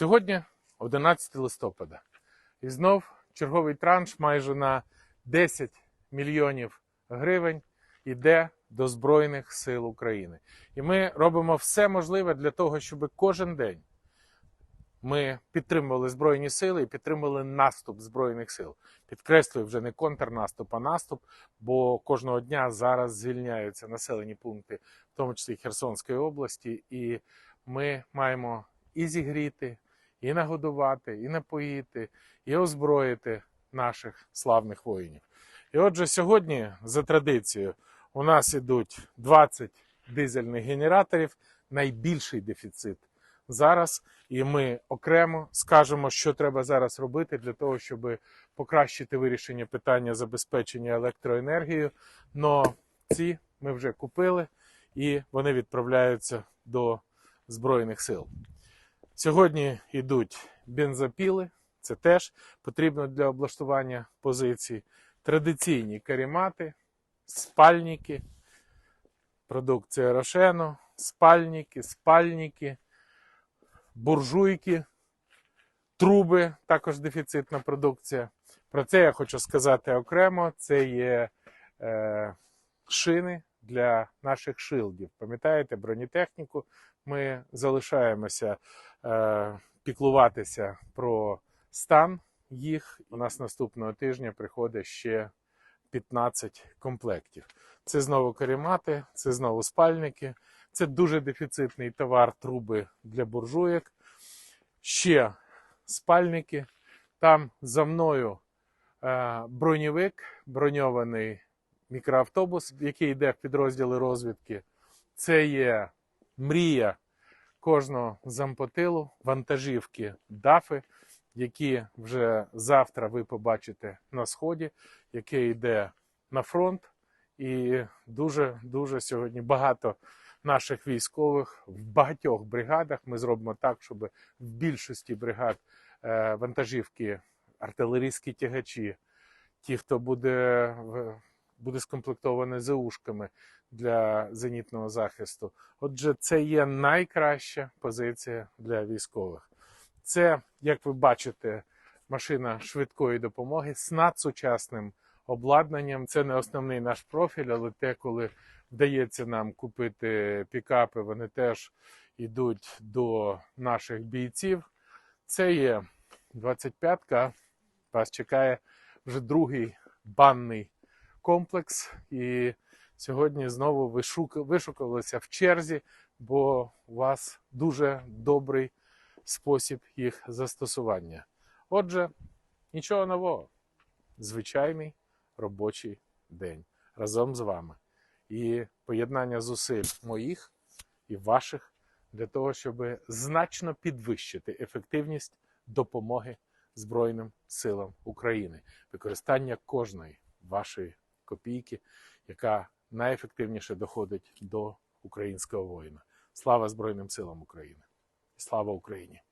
Сьогодні 11 листопада. І знов черговий транш майже на 10 мільйонів гривень іде до Збройних сил України. І ми робимо все можливе для того, щоб кожен день ми підтримували Збройні сили і підтримували наступ Збройних сил. Підкреслюю, вже не контрнаступ, а наступ, бо кожного дня зараз звільняються населені пункти, в тому числі Херсонської області, і ми маємо і зігріти, і нагодувати, і напоїти, і озброїти наших славних воїнів. І отже, сьогодні, за традицією, у нас ідуть 20 дизельних генераторів, найбільший дефіцит зараз. І ми окремо скажемо, що треба зараз робити для того, щоб покращити вирішення питання забезпечення електроенергією. Но ці ми вже купили і вони відправляються до Збройних сил. Сьогодні йдуть бензопіли, це теж потрібно для облаштування позицій. Традиційні карімати, спальники, продукція Рошену, спальники, спальники, буржуйки, труби, також дефіцитна продукція. Про це я хочу сказати окремо. Це є е, шини для наших шилдів. Пам'ятаєте, бронетехніку ми залишаємося е, піклуватися про стан їх. У нас наступного тижня приходить ще 15 комплектів. Це знову карімати, це знову спальники. Це дуже дефіцитний товар труби для буржуєк. Ще спальники. Там за мною е, броньовик, броньований мікроавтобус, який йде в підрозділи розвідки. Це є мрія кожного зампотилу, вантажівки дафи, які вже завтра ви побачите на сході, який йде на фронт. І дуже дуже сьогодні багато наших військових в багатьох бригадах. Ми зробимо так, щоб в більшості бригад е, вантажівки, артилерійські тягачі, ті, хто буде, буде скомплектований ЗУшками для зенітного захисту. Отже, це є найкраща позиція для військових. Це, як ви бачите, машина швидкої допомоги з надсучасним обладнанням. Це не основний наш профіль, але те, коли вдається нам купити пікапи, вони теж йдуть до наших бійців. Це є 25-ка. Вас чекає вже другий банний комплекс. І сьогодні знову ви вишукалися в черзі, бо у вас дуже добрий спосіб їх застосування. Отже, нічого нового. Звичайний робочий день разом з вами. І поєднання зусиль моїх і ваших для того, щоб значно підвищити ефективність допомоги Збройним силам України, використання кожної вашої копійки, яка найефективніше доходить до українського воїна. Слава Збройним силам України! Слава Україні!